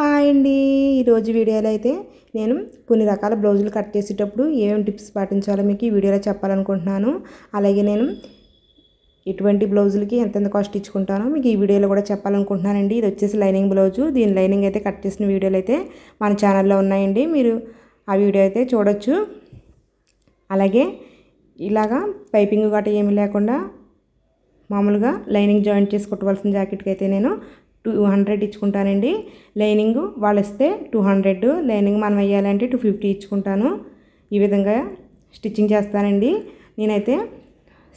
Hi అండి. ఈరోజు వీడియోలో అయితే నేను కొన్ని రకాల బ్లౌజులు కట్ చేసేటప్పుడు ఏమేమి టిప్స్ పాటించాలో మీకు ఈ వీడియోలో చెప్పాలనుకుంటున్నాను. అలాగే నేను ఎటువంటి బ్లౌజులకి ఎంతెంత కాస్ట్ ఇచ్చుకుంటానో మీకు ఈ వీడియోలో కూడా చెప్పాలనుకుంటున్నానండి. ఇది వచ్చేసి లైనింగ్ బ్లౌజు. దీని లైనింగ్ అయితే కట్ చేసిన వీడియోలు అయితే మన ఛానల్లో ఉన్నాయండి. మీరు ఆ వీడియో అయితే చూడొచ్చు. అలాగే ఇలాగా పైపింగ్ గట్రా ఏమీ లేకుండా మామూలుగా లైనింగ్ జాయింట్ చేసి కుట్టవలసిన జాకెట్కి అయితే నేను టూ హండ్రెడ్ ఇచ్చుకుంటానండి. లైనింగ్ వాళ్ళు ఇస్తే టూ హండ్రెడ్. లైనింగ్ మనం వేయాలంటే టూ ఫిఫ్టీ ఇచ్చుకుంటాను. ఈ విధంగా స్టిచ్చింగ్ చేస్తానండి. నేనైతే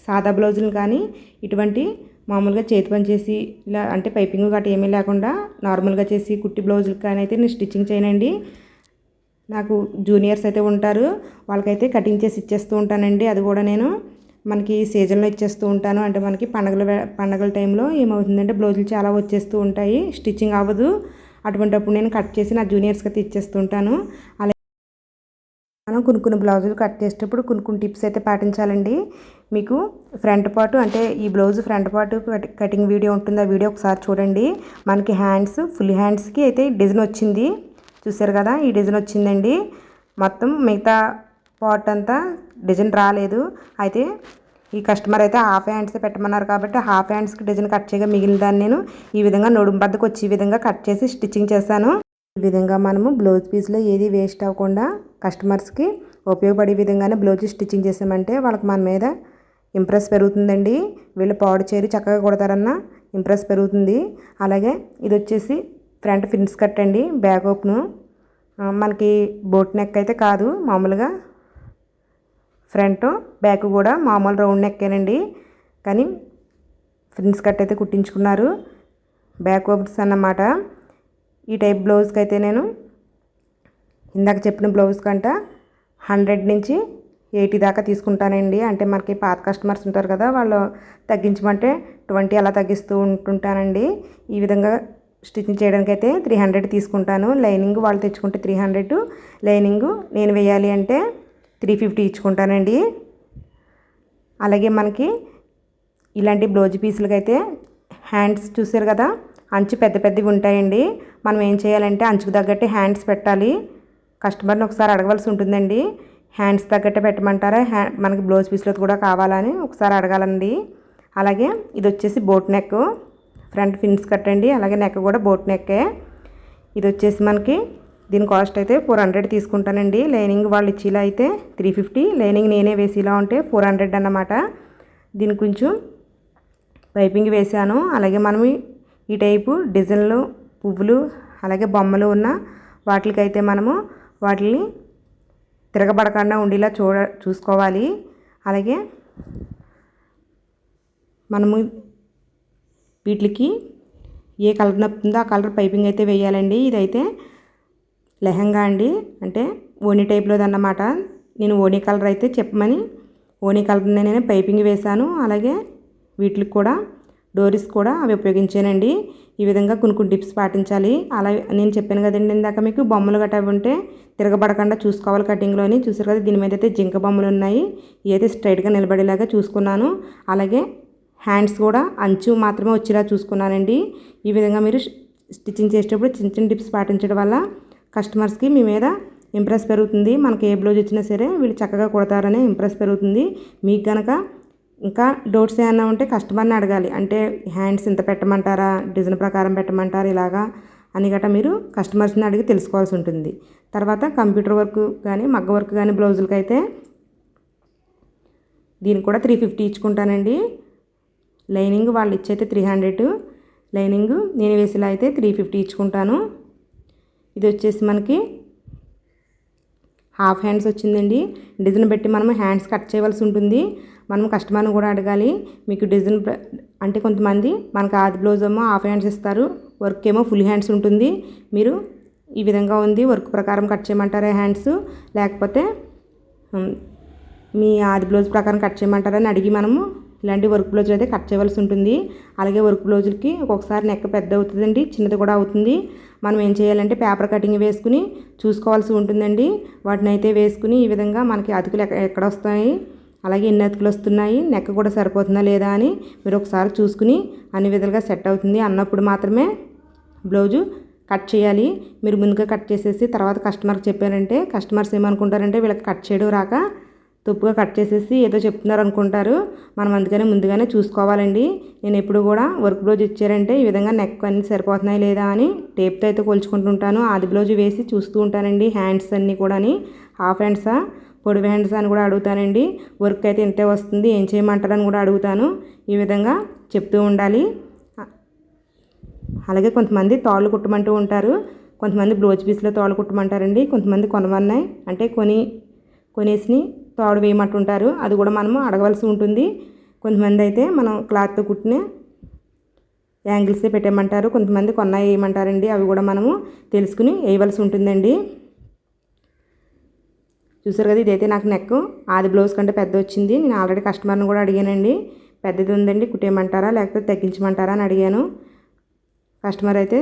సాదా బ్లౌజులు కానీ ఇటువంటి మామూలుగా చేతి పని చేసి ఇలా అంటే పైపింగ్ గట్రా ఏమీ లేకుండా నార్మల్గా చేసి కుట్టి బ్లౌజులు కానీ అయితే నేను స్టిచ్చింగ్ చేయనండి. నాకు జూనియర్స్ అయితే ఉంటారు. వాళ్ళకైతే కటింగ్ చేసి ఇచ్చేస్తూ ఉంటానండి. అది కూడా నేను మనకి సీజన్లో ఇచ్చేస్తూ ఉంటాను. అంటే మనకి పండగల పండగల టైంలో ఏమవుతుందంటే బ్లౌజులు చాలా వచ్చేస్తూ ఉంటాయి. స్టిచ్చింగ్ అవ్వదు. అటువంటిప్పుడు నేను కట్ చేసి నా జూనియర్స్కి అయితే ఇచ్చేస్తూ ఉంటాను. అలాగే మనం కొన్ని కొన్ని బ్లౌజులు కట్ చేసేటప్పుడు కొన్ని కొన్ని టిప్స్ అయితే పాటించాలండి. మీకు ఫ్రంట్ పార్ట్ అంటే ఈ blouse front part cutting video ఉంటుంది? ఆ వీడియో ఒకసారి చూడండి. మనకి హ్యాండ్స్ ఫుల్ హ్యాండ్స్కి అయితే డిజైన్ వచ్చింది. చూసారు కదా? ఈ డిజైన్ వచ్చిందండి. మొత్తం మిగతా పార్ట్ అంతా డిజైన్ రాలేదు. అయితే ఈ కస్టమర్ అయితే హాఫ్ హ్యాండ్స్ పెట్టమన్నారు కాబట్టి హాఫ్ హ్యాండ్స్కి డిజైన్ కట్ చేయగా మిగిలిన దాన్ని నేను ఈ విధంగా నడుము బద్దకు విధంగా కట్ చేసి స్టిచ్చింగ్ చేశాను. ఈ విధంగా మనము బ్లౌజ్ పీస్లో ఏది వేస్ట్ అవ్వకుండా కస్టమర్స్కి ఉపయోగపడే విధంగానే బ్లౌజ్ స్టిచ్చింగ్ చేసామంటే వాళ్ళకి మన మీద ఇంప్రెస్ పెరుగుతుందండి. వీళ్ళు పాడు చేరి చక్కగా కొడతారన్న ఇంప్రెస్ పెరుగుతుంది. అలాగే ఇది వచ్చేసి front fins cut and back open. మనకి బోట్ నెక్ అయితే కాదు మామూలుగా ఫ్రంట్ బ్యాక్ కూడా మామూలు రౌండ్ నెక్కేనండి. కానీ ఫ్రిన్స్ కట్ అయితే కుట్టించుకున్నారు. బ్యాక్ ఓపెన్స్ అన్నమాట. ఈ టైప్ బ్లౌజ్కి అయితే నేను ఇందాక చెప్పిన బ్లౌజ్ కంట హండ్రెడ్ నుంచి ఎయిటీ దాకా తీసుకుంటానండి. అంటే మనకి పాత కస్టమర్స్ ఉంటారు కదా వాళ్ళు తగ్గించమంటే ట్వంటీ అలా తగ్గిస్తూ ఉంటుంటానండి. ఈ విధంగా స్టిచ్చింగ్ చేయడానికి అయితే త్రీ హండ్రెడ్ తీసుకుంటాను. లైనింగ్ వాళ్ళు తెచ్చుకుంటే త్రీ హండ్రెడ్. లైనింగ్ నేను వేయాలి అంటే త్రీ ఫిఫ్టీ ఇచ్చుకుంటానండి. అలాగే మనకి ఇలాంటి బ్లౌజ్ పీసులకి అయితే హ్యాండ్స్ చూసారు కదా అంచు పెద్ద పెద్దవి ఉంటాయండి. మనం ఏం చేయాలంటే అంచుకు తగ్గట్టు హ్యాండ్స్ పెట్టాలి. కస్టమర్ని ఒకసారి అడగవలసి ఉంటుందండి. హ్యాండ్స్ తగ్గట్టే పెట్టమంటారా? హ్యా మనకి బ్లౌజ్ పీస్లో కూడా కావాలని ఒకసారి అడగాలండి. అలాగే ఇది వచ్చేసి బోట్ నెక్ ఫ్రంట్ ఫిన్స్ కట్టండి. అలాగే నెక్ కూడా బోట్ నెక్కే. ఇది వచ్చేసి మనకి దీని కాస్ట్ అయితే ఫోర్ హండ్రెడ్ తీసుకుంటానండి. లైనింగ్ వాళ్ళు ఇచ్చేలా అయితే త్రీ ఫిఫ్టీ. లైనింగ్ నేనే వేసేలా ఉంటే ఫోర్ హండ్రెడ్ అన్నమాట. దీని కొంచెం పైపింగ్ వేసాను అలాగే మనం ఈ టైపు డిజైన్లు పువ్వులు అలాగే బొమ్మలు ఉన్న వాటికైతే మనము వాటిని తిరగబడకుండా ఉండేలా చూడ చూసుకోవాలి. అలాగే మనము వీటికి ఏ కలర్ నప్పుతుందో ఆ కలర్ పైపింగ్ అయితే వేయాలండి. ఇదైతే లెహంగా అండి. అంటే ఓనీ టైప్లోది అన్నమాట. నేను ఓనీ కలర్ అయితే చెప్పమని ఓనీ కలర్ నేను పైపింగ్ వేశాను. అలాగే వీటికి కూడా డోరీస్ కూడా అవి ఉపయోగించానండి. ఈ విధంగా కొన్ని కొన్ని టిప్స్ పాటించాలి. అలా నేను చెప్పాను కదండి ఇందాక మీకు బొమ్మలు గట్రా ఉంటే తిరగబడకుండా చూసుకోవాలి కటింగ్లోని. చూసారు కదా దీని మీద అయితే జింక బొమ్మలు ఉన్నాయి. ఇవైతే స్ట్రైట్గా నిలబడేలాగా చూసుకున్నాను. అలాగే హ్యాండ్స్ కూడా అంచు మాత్రమే వచ్చేలా చూసుకున్నానండి. ఈ విధంగా మీరు స్టిచ్చింగ్ చేసేటప్పుడు చిన్న చిన్న టిప్స్ పాటించడం వల్ల కస్టమర్స్కి మీ మీద ఇంప్రెస్ పెరుగుతుంది. మనకి ఏ బ్లౌజ్ వచ్చినా సరే వీళ్ళు చక్కగా కుడతారనే ఇంప్రెస్ పెరుగుతుంది. మీకు కనుక ఇంకా డౌట్స్ ఏమైనా ఉంటే కస్టమర్ని అడగాలి. అంటే హ్యాండ్స్ ఇంత పెట్టమంటారా? డిజైన్ ప్రకారం పెట్టమంటారా? ఇలాగా అని గట్రా మీరు కస్టమర్స్ని అడిగి తెలుసుకోవాల్సి ఉంటుంది. తర్వాత కంప్యూటర్ వర్క్ కానీ మగ్గ వర్క్ కానీ బ్లౌజులకి అయితే దీనికి కూడా త్రీ ఫిఫ్టీ ఇచ్చుకుంటానండి. లైనింగ్ వాళ్ళు ఇచ్చైతే త్రీ హండ్రెడ్. లైనింగ్ నేను వేసేలా అయితే త్రీ ఫిఫ్టీ ఇచ్చుకుంటాను. ఇది వచ్చేసి మనకి హాఫ్ హ్యాండ్స్ వచ్చిందండి. డిజైన్ పెట్టి మనం హ్యాండ్స్ కట్ చేయవలసి ఉంటుంది. మనం కస్టమర్ని కూడా అడగాలి. మీకు డిజైన్ అంటే కొంతమంది మనకు ఆది బ్లౌజ్ ఏమో హాఫ్ హ్యాండ్స్ ఇస్తారు. వర్క్ ఏమో ఫుల్ హ్యాండ్స్ ఉంటుంది. మీరు ఈ విధంగా ఉంది. వర్క్ ప్రకారం కట్ చేయమంటారా హ్యాండ్స్? లేకపోతే మీ ఆది బ్లౌజ్ ప్రకారం కట్ చేయమంటారని అడిగి మనము ఇలాంటి వర్క్ బ్లౌజ్ అయితే కట్ చేయవలసి ఉంటుంది. అలాగే వర్క్ బ్లౌజులకి ఒక్కొక్కసారి నెక్క పెద్ద అవుతుందండి చిన్నది కూడా అవుతుంది. మనం ఏం చేయాలంటే పేపర్ కటింగ్ వేసుకుని చూసుకోవాల్సి ఉంటుందండి. వాటిని అయితే వేసుకుని ఈ విధంగా మనకి అతుకులు ఎక్కడ వస్తాయి? అలాగే ఎన్ని అతుకులు వస్తున్నాయి? నెక్క కూడా సరిపోతుందా లేదా అని మీరు ఒకసారి చూసుకుని అన్ని విధాలుగా సెట్ అవుతుంది. అన్నప్పుడు మాత్రమే బ్లౌజు కట్ చేయాలి. మీరు ముందుగా కట్ చేసేసి తర్వాత కస్టమర్కి చెప్పారంటే కస్టమర్స్ ఏమనుకుంటారంటే వీళ్ళకి కట్ చేయడం రాక తుప్పుగా కట్ చేసేసి ఏదో చెప్తున్నారు అనుకుంటారు మనం అందుకనే ముందుగానే చూసుకోవాలండి. నేను ఎప్పుడు కూడా వర్క్ బ్లౌజ్ ఇచ్చారంటే ఈ విధంగా నెక్ అన్ని సరిపోతున్నాయి లేదా అని టేప్తో అయితే కొలుచుకుంటుంటాను. అది బ్లౌజ్ వేసి చూస్తూ ఉంటానండి. హ్యాండ్స్ అన్నీ కూడా హాఫ్ హ్యాండ్సా? పొడివి హ్యాండ్స్ అని కూడా అడుగుతానండి. వర్క్ అయితే ఇంతే వస్తుంది. ఏం చేయమంటారని కూడా అడుగుతాను. ఈ విధంగా చెప్తూ ఉండాలి. అలాగే కొంతమంది తాళ్ళు కుట్టమంటూ ఉంటారు. కొంతమంది బ్లౌజ్ పీస్లో తాళ్ళు కుట్టమంటారండి. కొంతమంది కొనమన్నాయి. అంటే కొని కొనేసి తాడు వేయమంటుంటారు. అది కూడా మనము అడగవలసి ఉంటుంది. కొంతమంది అయితే మనం క్లాత్తో కుట్టిన యాంగిల్సే పెట్టేయమంటారు. కొంతమంది కొన్న వేయమంటారండి. అవి కూడా మనము తెలుసుకుని వేయవలసి ఉంటుందండి. చూసారు కదా ఇదైతే నాకు నెక్. ఆది బ్లౌజ్ కంటే పెద్ద వచ్చింది నేను ఆల్రెడీ కస్టమర్ని కూడా అడిగానండి. పెద్దది ఉందండి కుట్టేయమంటారా? లేకపోతే తగ్గించమంటారా అని అడిగాను. కస్టమర్ అయితే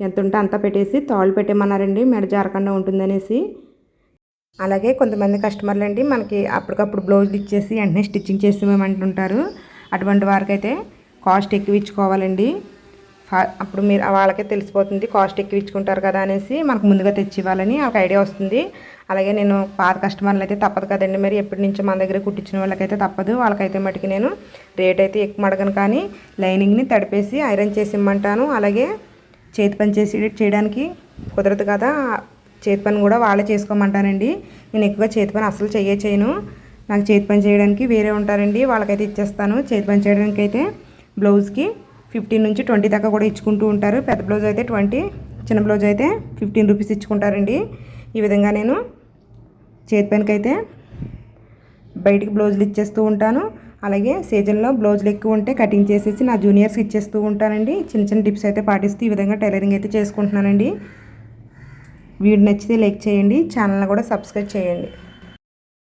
ఎంత ఉంటే అంతా పెట్టేసి తాళ్ళు పెట్టేయమన్నారండి. మెడ జారకుండా ఉంటుందనేసి. అలాగే కొంతమంది కస్టమర్లు అండి మనకి అప్పటికప్పుడు బ్లౌజులు ఇచ్చేసి వెంటనే స్టిచ్చింగ్ చేసేమంటుంటారు అటువంటి వారికైతే కాస్ట్ ఎక్కువ ఇచ్చుకోవాలండి. అప్పుడు మీరు వాళ్ళకే తెలిసిపోతుంది కాస్ట్ ఎక్కువ ఇచ్చుకుంటారు కదా అనేసి మనకు ముందుగా తెచ్చి ఇవ్వాలని ఒక ఐడియా వస్తుంది. అలాగే నేను పాత కస్టమర్లు అయితే తప్పదు కదండి. మరి ఎప్పటి నుంచో మన దగ్గర కుట్టించిన వాళ్ళకైతే తప్పదు. వాళ్ళకైతే మటుకు నేను రేట్ అయితే ఎక్కువ అడగను కానీ లైనింగ్ని తడిపేసి ఐరన్ చేసి ఇమ్మంటాను. అలాగే చేతి పని చేసి చేయడానికి కుదరదు కదా. చేతి పని కూడా వాళ్ళే చేసుకోమంటానండి నేను ఎక్కువగా చేతి పని అసలు చెయ్యే చేయను నాకు చేతి పని చేయడానికి వేరే ఉంటారండి. వాళ్ళకైతే ఇచ్చేస్తాను. చేతి పని చేయడానికి అయితే బ్లౌజ్కి ఫిఫ్టీన్ నుంచి ట్వంటీ దాకా కూడా ఇచ్చుకుంటూ ఉంటారు. పెద్ద బ్లౌజ్ అయితే ట్వంటీ చిన్న బ్లౌజ్ అయితే ఫిఫ్టీన్ రూపీస్ ఇచ్చుకుంటారండి. ఈ విధంగా నేను చేతి పనికి అయితే బయటికి బ్లౌజులు ఇచ్చేస్తూ ఉంటాను. అలాగే సీజన్లో బ్లౌజులు ఎక్కువ ఉంటే కటింగ్ చేసేసి నా జూనియర్స్కి ఇచ్చేస్తూ ఉంటానండి. చిన్న చిన్న టిప్స్ అయితే పాటిస్తూ ఈ విధంగా టైలరింగ్ అయితే చేసుకుంటున్నానండి. వీడియో నచ్చితే లైక్ చేయండి ఛానల్ని కూడా సబ్స్క్రైబ్ చేయండి.